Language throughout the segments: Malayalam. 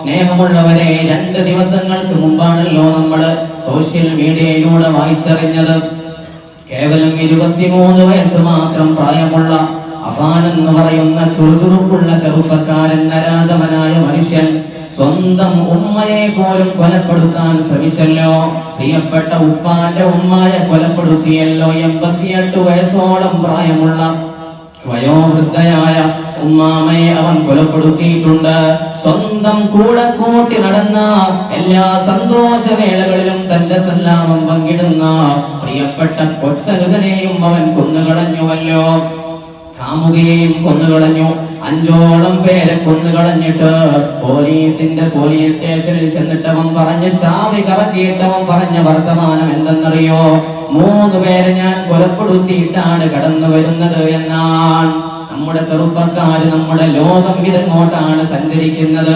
സ്നേഹമുള്ളവരെ രണ്ട് ദിവസങ്ങൾക്ക് മുമ്പാണല്ലോ നമ്മൾ സോഷ്യൽ മീഡിയയിലൂടെ വായിച്ചറിഞ്ഞത്. കേവലം ഇരുപത്തിമൂന്ന് വയസ്സ് മാത്രം പ്രായമുള്ള അഫാൻ എന്ന് പറയുന്ന ചുറുചുറുക്കുള്ള ചെറുപ്പക്കാരൻ നരാധവനായ മനുഷ്യൻ സ്വന്തം ഉമ്മയെ പോലും കൊലപ്പെടുത്താൻ ശ്രമിച്ചല്ലോ. പ്രിയപ്പെട്ട ഉപ്പാന്റെ ഉമ്മയെ കൊലപ്പെടുത്തിയല്ലോ. എൺപത്തിയെട്ട് വയസ്സോളം പ്രായമുള്ള വയോവൃദ്ധയായ ഉമ്മാമയെ അവൻ കൊലപ്പെടുത്തിയിട്ടുണ്ട്. സ്വന്തം കൂടെ കൂട്ടി നടന്ന എല്ലാ സന്തോഷവേളകളിലും തന്റെ സല്ലാമം പങ്കിടുന്ന പ്രിയപ്പെട്ട കൊച്ചനുജനെയും അവൻ കൊന്നുകളഞ്ഞുവല്ലോ. കാമുകയെയും കൊന്നുകളഞ്ഞു. അഞ്ചോളം പേരെ കൊന്നുകളഞ്ഞിട്ട് പോലീസിന്റെ പോലീസ് സ്റ്റേഷനിൽ ചെന്നിട്ടവൻ പറഞ്ഞ് ചാവി കറക്കിയിട്ടവൻ പറഞ്ഞ വർത്തമാനം എന്തെന്നറിയോ? മൂന്ന് പേരെ ഞാൻ കൊലപ്പെടുത്തിയിട്ടാണ് കടന്നു വരുന്നത് എന്നാണ്. നമ്മുടെ ചെറുപ്പക്കാര് നമ്മുടെ ലോകം ഇതെങ്ങോട്ടാണ് സഞ്ചരിക്കുന്നത്?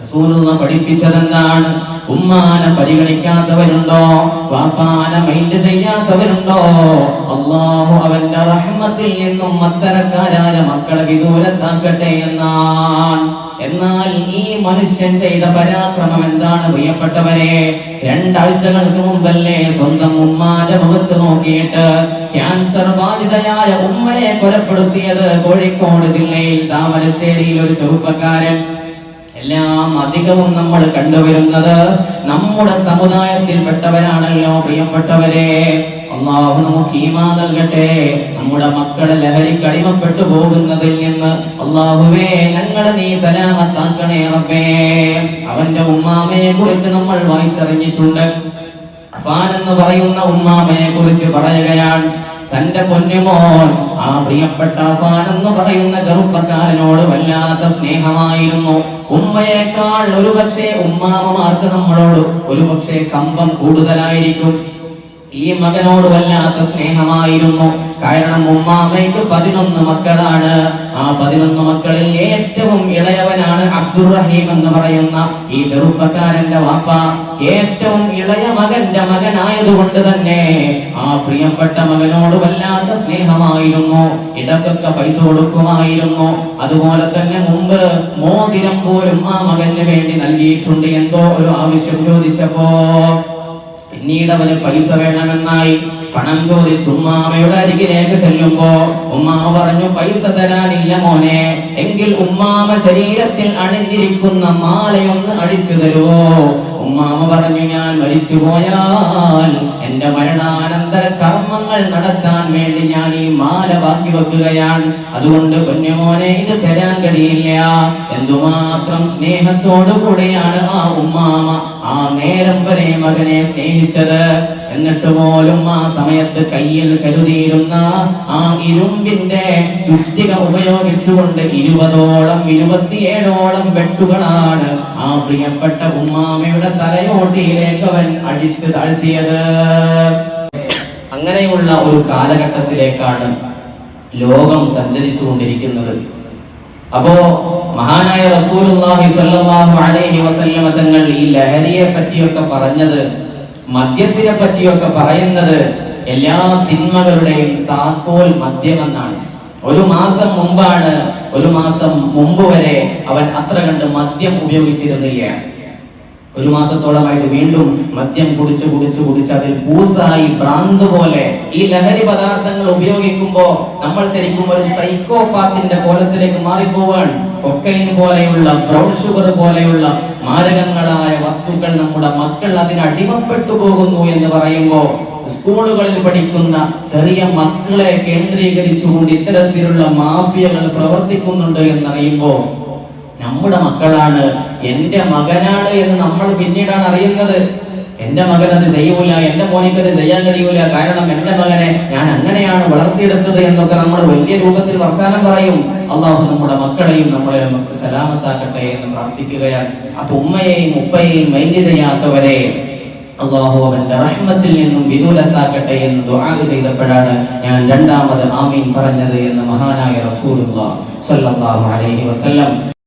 റസൂലുള്ള പഠിപ്പിച്ചതെന്താണ്? ഉമ്മാനെ പരിഗണിക്കാത്തവരുണ്ടോ? വാപ്പാനെ മൈൻഡ് ചെയ്യാത്തവരുണ്ടോ? അള്ളാഹു അവന്റെ റഹ്മത്തിൽ നിന്നും അത്തരക്കാരായ മക്കളെ വിദൂരത്താക്കട്ടെ എന്നാണ്. എന്നാൽ ഈ മനുഷ്യൻ ചെയ്ത പരാക്രമം എന്താണ് പ്രിയപ്പെട്ടവരെ? രണ്ടാഴ്ചകൾക്ക് മുമ്പല്ലേ സ്വന്തം ഉമ്മാന്റെ മുഖത്ത് നോക്കിയിട്ട് ക്യാൻസർ ബാധിതയായ ഉമ്മയെ കൊലപ്പെടുത്തിയത് കോഴിക്കോട് ജില്ലയിൽ താമരശ്ശേരിയിൽ ഒരു ചെറുപ്പക്കാരൻ. എല്ലാം അധികവും നമ്മൾ കണ്ടുവരുന്നത് നമ്മുടെ സമുദായത്തിൽപ്പെട്ടവരാണല്ലോ പ്രിയപ്പെട്ടവരെ. അള്ളാഹു നമുക്ക് ഈമാ നൽകട്ടെ. നമ്മുടെ മക്കളെ ലഹരിക്ക് കടിമപ്പെട്ടു പോകുന്നതിൽ നിന്ന് അള്ളാഹുവേ ഞങ്ങളെ നീ സലാമത്താക്കണേ റബ്ബേ. അവന്റെ ഉമ്മാമയെ കുറിച്ച് നമ്മൾ വായിച്ചറിഞ്ഞിട്ടുണ്ട്. അഫാൻ എന്ന് പറയുന്ന ഉമ്മാമയെ കുറിച്ച് പറയുകയാണ് തന്റെ പൊന്നുമോൻ ആ പ്രിയപ്പെട്ട അഫാൻ എന്ന് പറയുന്ന ചെറുപ്പക്കാരനോട് വല്ലാത്ത സ്നേഹമായിരുന്നു. ഉമ്മയേക്കാൾ ഒരുപക്ഷെ ഉമ്മാമമാർക്ക് നമ്മളോട് ഒരുപക്ഷെ കമ്പം കൂടുതലായിരിക്കും. ഈ മകനോട് വല്ലാത്ത സ്നേഹമായിരുന്നു. കാരണം ഉമ്മാമയ്ക്ക് പതിനൊന്ന് മക്കളാണ്. ആ പതിനൊന്ന് മക്കളിൽ ഏറ്റവും ഇളയവനാണ് അബ്ദുറഹീം എന്ന് പറയുന്ന ഈ ചെറുപ്പക്കാരന്റെ വാപ്പ. ഏറ്റവും ഇളയ മകന്റെ മകനായതുകൊണ്ട് തന്നെ ആ പ്രിയപ്പെട്ട മകനോട് വല്ലാത്ത സ്നേഹമായിരുന്നു. ഇടക്കൊക്കെ പൈസ കൊടുക്കുമായിരുന്നു. അതുപോലെ തന്നെ മുമ്പ് മോതിരം പോലും ആ മകന് വേണ്ടി നൽകിയിട്ടുണ്ട്. എന്തോ ഒരു ആവശ്യം ചോദിച്ചപ്പോ പിന്നീട് അവന് പൈസ വേണമെന്നായി പണം ചോദിച്ച് ഉമ്മാമയുടെ അരികിലേക്ക് ചെല്ലുമ്പോ ഉമ്മാമ പറഞ്ഞു പൈസ തരാനില്ല മോനെ എങ്കിൽ ഉമ്മാമ ശരീരത്തിൽ അണിഞ്ഞിരിക്കുന്ന മാലയൊന്ന് അടിച്ചു തരുവോ? ഉമ്മാമ പറഞ്ഞു ഞാൻ മരിച്ചു പോയാൽ എന്റെ മരണാനന്തര കർമ്മങ്ങൾ നടത്താൻ വേണ്ടി ഞാൻ ഈ മാല ബാക്കി വെക്കുകയാണ്. അതുകൊണ്ട് കുഞ്ഞുമോനെ ഇത് തരാൻ കഴിയില്ല. എന്തുമാത്രം സ്നേഹത്തോടു കൂടെയാണ് ആ ഉമ്മാമ ആ നേരം വരെ മകനെ സ്നേഹിച്ചത്. എന്നിട്ട് പോലും ആ സമയത്ത് കയ്യിൽ കരുതിയിരുന്ന ആ ഇരുമ്പിന്റെ ചുറ്റിക ഉപയോഗിച്ചുകൊണ്ട് ഇരുപതോളം ഇരുപത്തിയേഴോളം വെട്ടുകളാണ് ആ പ്രിയപ്പെട്ട ഉമ്മാമയുടെ തലയോട്ടിയിലേക്ക് അവൻ അടിച്ചു താഴ്ത്തിയത്. അങ്ങനെയുള്ള ഒരു കാലഘട്ടത്തിലേക്കാണ് ലോകം സഞ്ചരിച്ചുകൊണ്ടിരിക്കുന്നത്. അപ്പോ മഹാനായ റസൂലുള്ളാഹി സ്വല്ലല്ലാഹു അലൈഹി വസല്ലമ തങ്ങൾ ഈ ലഹരിയെ പറ്റിയൊക്കെ പറഞ്ഞത് മദ്യത്തിനെ പറ്റിയൊക്കെ പറയുന്നത് എല്ലാ തിന്മകളുടെയും താക്കോൽ മദ്യമെന്നാണ്. ഒരു മാസം മുമ്പാണ് ഒരു മാസം മുമ്പ് വരെ അവൻ അത്ര കണ്ട് മദ്യം ഉപയോഗിച്ചിരുന്നില്ല. ഒരു മാസത്തോളമായിട്ട് വീണ്ടും മദ്യം കുടിച്ച് കുടിച്ച് കുടിച്ച് അതിൽ പൂസായി ഭ്രാന്ത് പോലെ ഈ ലഹരി പദാർത്ഥങ്ങൾ ഉപയോഗിക്കുമ്പോ നമ്മൾ ശരിക്കും ഒരു സൈക്കോപാത്തിന്റെ കോലത്തിലേക്ക് മാറിപ്പോവാൻ കൊക്കൈൻ പോലെയുള്ള ബ്രൗൺ ഷുഗർ പോലെയുള്ള മാരകങ്ങളായ വസ്തുക്കൾ നമ്മുടെ മക്കൾ അതിന് അടിമപ്പെട്ടു പോകുന്നു എന്ന് പറയുമ്പോ സ്കൂളുകളിൽ പഠിക്കുന്ന ചെറിയ മക്കളെ കേന്ദ്രീകരിച്ചുകൊണ്ട് ഇത്തരത്തിലുള്ള മാഫിയകൾ പ്രവർത്തിക്കുന്നുണ്ട് എന്നറിയുമ്പോ നമ്മുടെ മക്കളാണ് എന്റെ മകനാണ് എന്ന് നമ്മൾ പിന്നീടാണ് അറിയുന്നത്. എന്റെ മകൻ അത് ചെയ്യൂല എന്റെ മോനിക്ക് അത് ചെയ്യാൻ കഴിയൂല. കാരണം എന്റെ മകനെ ഞാൻ അങ്ങനെയാണ് വളർത്തിയെടുത്തത് എന്നൊക്കെ നമ്മൾ വലിയ രൂപത്തിൽ വർത്താനം പറയും. അള്ളാഹു നമ്മുടെ മക്കളെയും നമ്മളെ നമുക്ക് സലാമത്താക്കട്ടെ എന്ന് പ്രാർത്ഥിക്കുകയാണ്. അപ്പൊ ഉമ്മയെയും ഉപ്പയെയും മൈൻഡ് ചെയ്യാത്തവരെ അള്ളാഹു അവന്റെ റഹ്മത്തിൽ നിന്നും വിദൂരത്താക്കട്ടെ എന്ന് ദുആ ചെയ്തപ്പോഴാണ് ഞാൻ രണ്ടാമത് ആമീൻ പറഞ്ഞത് എന്ന് മഹാനായ റസൂലുള്ള സ്വല്ലല്ലാഹു അലൈഹി വസല്ലം